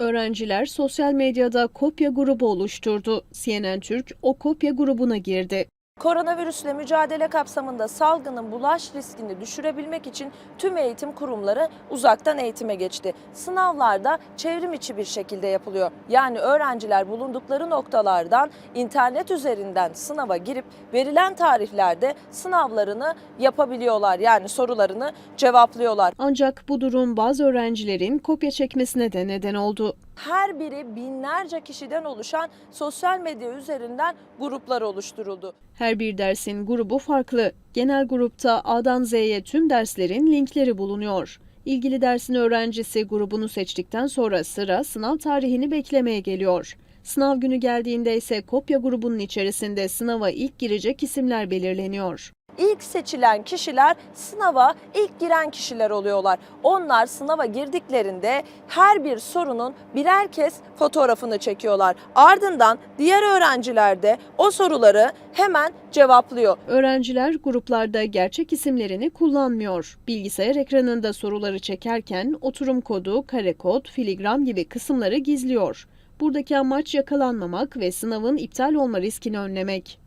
Öğrenciler sosyal medyada kopya grubu oluşturdu. CNN Türk o kopya grubuna girdi. Koronavirüsle mücadele kapsamında salgının bulaş riskini düşürebilmek için tüm eğitim kurumları uzaktan eğitime geçti. Sınavlar da çevrim içi bir şekilde yapılıyor. Yani öğrenciler bulundukları noktalardan internet üzerinden sınava girip verilen tarihlerde sınavlarını yapabiliyorlar. Yani sorularını cevaplıyorlar. Ancak bu durum bazı öğrencilerin kopya çekmesine de neden oldu. Her biri binlerce kişiden oluşan sosyal medya üzerinden gruplar oluşturuldu. Her bir dersin grubu farklı. Genel grupta A'dan Z'ye tüm derslerin linkleri bulunuyor. İlgili dersin öğrencisi grubunu seçtikten sonra sıra sınav tarihini beklemeye geliyor. Sınav günü geldiğinde ise kopya grubunun içerisinde sınava ilk girecek isimler belirleniyor. İlk seçilen kişiler sınava ilk giren kişiler oluyorlar. Onlar sınava girdiklerinde her bir sorunun birer kez fotoğrafını çekiyorlar. Ardından diğer öğrenciler de o soruları hemen cevaplıyor. Öğrenciler gruplarda gerçek isimlerini kullanmıyor. Bilgisayar ekranında soruları çekerken oturum kodu, kare kod, filigram gibi kısımları gizliyor. Buradaki amaç yakalanmamak ve sınavın iptal olma riskini önlemek.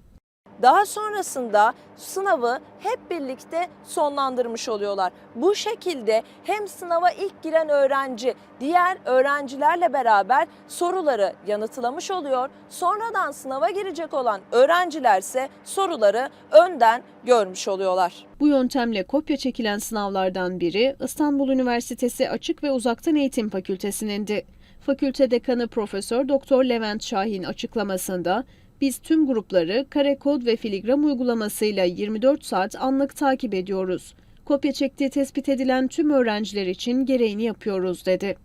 Daha sonrasında sınavı hep birlikte sonlandırmış oluyorlar. Bu şekilde hem sınava ilk giren öğrenci diğer öğrencilerle beraber soruları yanıtlamış oluyor. Sonradan sınava girecek olan öğrenciler ise soruları önden görmüş oluyorlar. Bu yöntemle kopya çekilen sınavlardan biri İstanbul Üniversitesi Açık ve Uzaktan Eğitim Fakültesinindi. Fakülte dekanı Profesör Doktor Levent Şahin açıklamasında biz tüm grupları kare kod ve filigram uygulamasıyla 24 saat anlık takip ediyoruz. Kopya çektiği tespit edilen tüm öğrenciler için gereğini yapıyoruz dedi.